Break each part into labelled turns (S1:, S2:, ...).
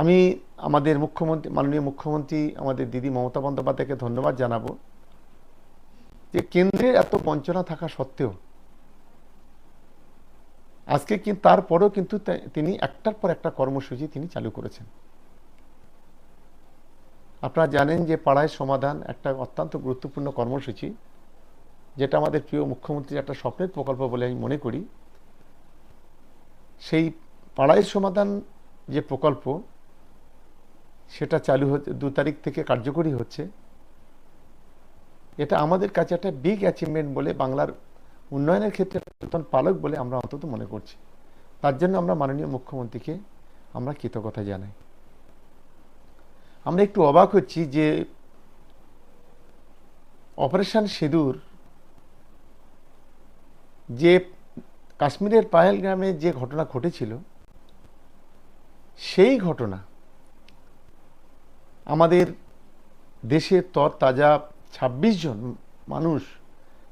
S1: আমি আমাদের মুখ্যমন্ত্রী, মাননীয় মুখ্যমন্ত্রী, আমাদের দিদি মমতা বন্দ্যোপাধ্যায়কে ধন্যবাদ জানাব যে কেন্দ্রের এত বঞ্চনা থাকা সত্ত্বেও আজকে কিন্তু তারপরেও কিন্তু তিনি একটার পর একটা কর্মসূচি তিনি চালু করেছেন। আপনারা জানেন যে পাড়ায় সমাধান একটা অত্যন্ত গুরুত্বপূর্ণ কর্মসূচি, যেটা আমাদের প্রিয় মুখ্যমন্ত্রীর একটা স্বপ্নের প্রকল্প বলে আমি মনে করি। সেই পাড়ায় সমাধান যে প্রকল্প সেটা চালু হচ্ছে, দু তারিখ থেকে কার্যকরী হচ্ছে। এটা আমাদের কাছে একটা বিগ অ্যাচিভমেন্ট বলে বাংলার উন্নয়নের ক্ষেত্রে নতুন পালক বলে আমরা অন্তত মনে করছি। তার জন্য আমরা মাননীয় মুখ্যমন্ত্রীকে আমরা কৃতজ্ঞতা জানাই। আমরা একটু অবাক হচ্ছি যে অপারেশন সিঁদুর যে কাশ্মীরের পায়েল গ্রামে যে ঘটনা ঘটেছিল, সেই ঘটনা আমাদের দেশের তর তাজা ছাব্বিশ জন মানুষ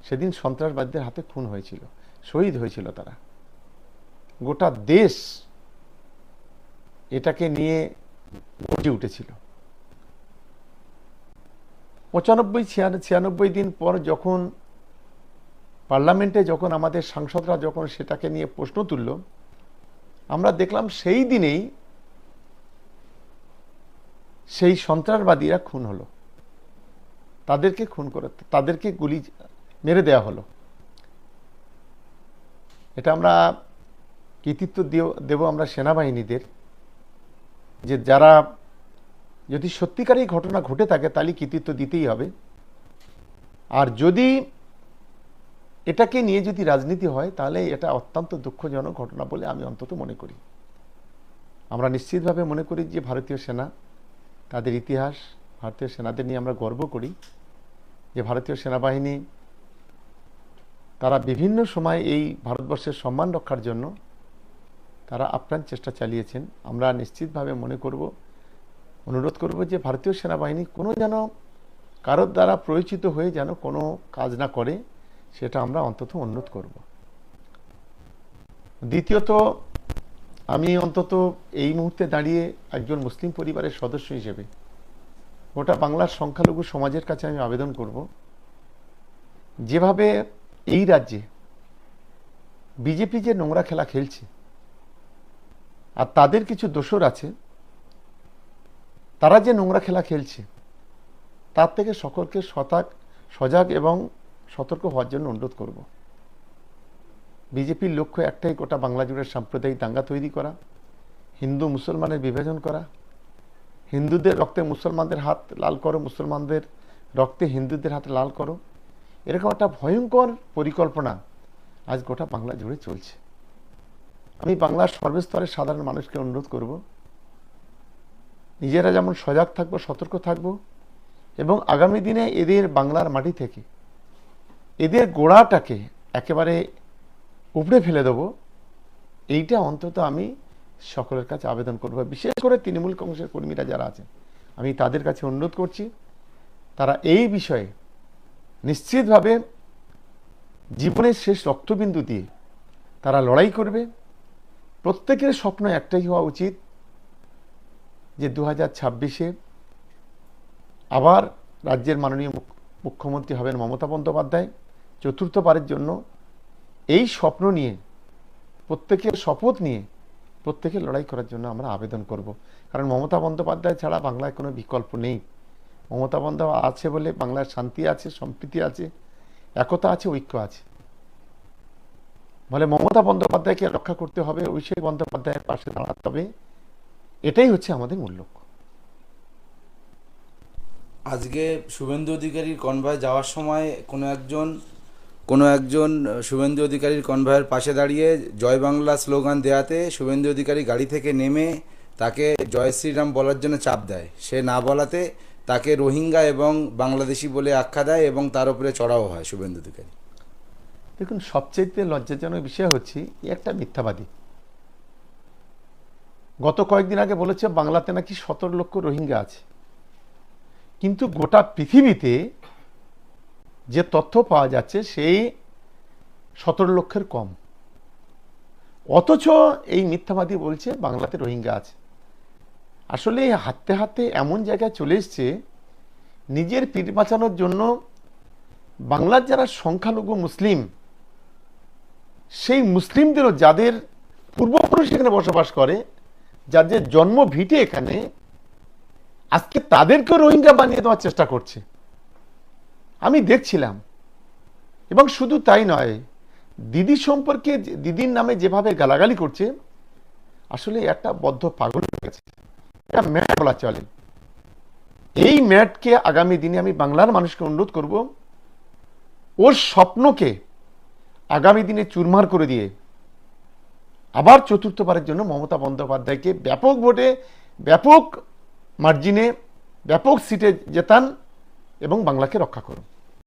S1: সেদিন সন্ত্রাসবাদীদের হাতে খুন হয়েছিল, শহীদ হয়েছিল তারা। গোটা দেশ এটাকে নিয়ে গর্জে উঠেছিল। পঁচানব্বই, ছিয়ান- ছিয়ানব্বই দিন পর যখন পার্লামেন্টে যখন আমাদের সাংসদরা যখন সেটাকে নিয়ে প্রশ্ন তুলল, আমরা দেখলাম সেই দিনেই সেই সন্ত্রাসবাদীরা খুন হলো। তাদেরকে খুন করে তাদেরকে গুলি মেরে দেওয়া হলো। এটা আমরা কৃতিত্ব দেব আমরা সেনাবাহিনীদের যে যারা যদি সত্যিকারই ঘটনা ঘটে থাকে তাহলে কৃতিত্ব দিতেই হবে। আর যদি এটাকে নিয়ে যদি রাজনীতি হয় তাহলে এটা অত্যন্ত দুঃখজনক ঘটনা বলে আমি অন্তত মনে করি। আমরা নিশ্চিতভাবে মনে করি যে ভারতীয় সেনা তাদের ইতিহাস, ভারতীয় সেনাদের নিয়ে আমরা গর্ব করি যে ভারতীয় সেনাবাহিনী, তারা বিভিন্ন সময় এই ভারতবর্ষের সম্মান রক্ষার জন্য তারা আপ্রাণ চেষ্টা চালিয়েছেন। আমরা নিশ্চিতভাবে মনে করব, অনুরোধ করব যে ভারতীয় সেনাবাহিনী কোনো যেন কারোর দ্বারা প্রয়োজিত হয়ে যেন কোনো কাজ না করে, সেটা আমরা অন্তত অনুরোধ করব। দ্বিতীয়ত আমি অন্তত এই মুহূর্তে দাঁড়িয়ে একজন মুসলিম পরিবারের সদস্য হিসেবে গোটা বাংলার সংখ্যালঘু সমাজের কাছে আমি আবেদন করব। যেভাবে এই রাজ্যে বিজেপি যে নোংরা খেলা খেলছে, আর তাদের কিছু দোষর আছে, তারা যে নোংরা খেলা খেলছে, তার থেকে সকলকে সতাক, সজাগ এবং সতর্ক হওয়ার জন্য অনুরোধ করব। বিজেপির লক্ষ্য একটাই, গোটা বাংলা জুড়ে সাম্প্রদায়িক দাঙ্গা তৈরি করা, হিন্দু মুসলমানের বিভাজন করা। হিন্দুদের রক্তে মুসলমানদের হাত লাল করো, মুসলমানদের রক্তে হিন্দুদের হাত লাল করো। এরকম একটা ভয়ঙ্কর পরিকল্পনা আজ গোটা বাংলা জুড়ে চলছে। আমি বাংলার সর্বস্তরের সাধারণ মানুষকে অনুরোধ করব, নিজেরা যেমন সজাগ থাকব, সতর্ক থাকব, এবং আগামী দিনে এদের বাংলার মাটি থেকে, এদের গোড়াটাকে একেবারে উপড়ে ফেলে দেবো। এইটা অন্তত আমি সকলের কাছে আবেদন করব। বিশেষ করে তৃণমূল কংগ্রেসের কর্মীরা যারা আছেন, আমি তাদের কাছে অনুরোধ করছি, তারা এই বিষয়ে নিশ্চিতভাবে জীবনের শেষ রক্তবিন্দু দিয়ে তারা লড়াই করবে। প্রত্যেকের স্বপ্ন একটাই হওয়া উচিত যে দু হাজার ছাব্বিশে আবার রাজ্যের মাননীয় মুখ- মুখ্যমন্ত্রী হবেন মমতা বন্দ্যোপাধ্যায়। চতুর্থবারের জন্য এই স্বপ্ন নিয়ে, প্রত্যেকের শপথ নিয়ে প্রত্যেকে লড়াই করার জন্য আমরা আবেদন করব। কারণ মমতা বন্দ্যোপাধ্যায় ছাড়া বাংলায় কোনো বিকল্প নেই। মমতা বন্দ্যোপাধ্যায় আছে বলে বাংলার শান্তি আছে, সম্প্রীতি আছে, একতা আছে, ঐক্য আছে। বলে মমতা বন্দ্যোপাধ্যায়কে রক্ষা করতে হবে, অভিষেক বন্দ্যোপাধ্যায়ের পাশে দাঁড়াতে হবে। এটাই হচ্ছে আমাদের মূল লক্ষ্য।
S2: আজকে শুভেন্দু অধিকারীর কনভয় যাওয়ার সময় কোনো একজন কোনো একজন শুভেন্দু অধিকারীর কনভয়ের পাশে দাঁড়িয়ে জয় বাংলা স্লোগান দেয়াতে শুভেন্দু অধিকারী গাড়ি থেকে নেমে তাকে জয় শ্রীরাম বলার জন্য চাপ দেয়। সে না বলাতে তাকে রোহিঙ্গা এবং বাংলাদেশি বলে আখ্যা দেয় এবং তার উপরে চড়াও হয় শুভেন্দু অধিকারী।
S1: দেখুন সবচেয়ে লজ্জাজনক বিষয় হচ্ছে একটা মিথ্যাবাদী। গত কয়েকদিন আগে বলেছে, বাংলাতে নাকি সতেরো লক্ষ রোহিঙ্গা আছে। কিন্তু গোটা পৃথিবীতে যে তথ্য পাওয়া যাচ্ছে সেই সতেরো লক্ষের কম। অথচ এই মিথ্যাবাদী বলছে বাংলাতে রোহিঙ্গা আছে। আসলে হাতে হাতে এমন জায়গায় চলে এসছে, নিজের পিঠ বাঁচানোর জন্য বাংলার যারা সংখ্যালঘু মুসলিম, সেই মুসলিমদেরও যাদের পূর্বপুরুষ এখানে বসবাস করে, যাদের জন্ম ভিটে এখানে, আজকে তাদেরকেও রোহিঙ্গা বানিয়ে দেওয়ার চেষ্টা করছে। আমি দেখছিলাম। এবং শুধু তাই নয়, দিদি সম্পর্কে দিদির নামে যেভাবে গালাগালি করছে, আসলে একটা বদ্ধ পাগল হয়ে গেছে। এটা ম্যাট বলা চলে। এই ম্যাটকে আগামী দিনে আমি বাংলার মানুষকে অনুরোধ করব, ওর স্বপ্নকে আগামী দিনে চুরমার করে দিয়ে আবার চতুর্থবারের জন্য মমতা বন্দ্যোপাধ্যায়কে ব্যাপক ভোটে, ব্যাপক মার্জিনে, ব্যাপক সিটে জেতান এবং বাংলাকে রক্ষা করুন।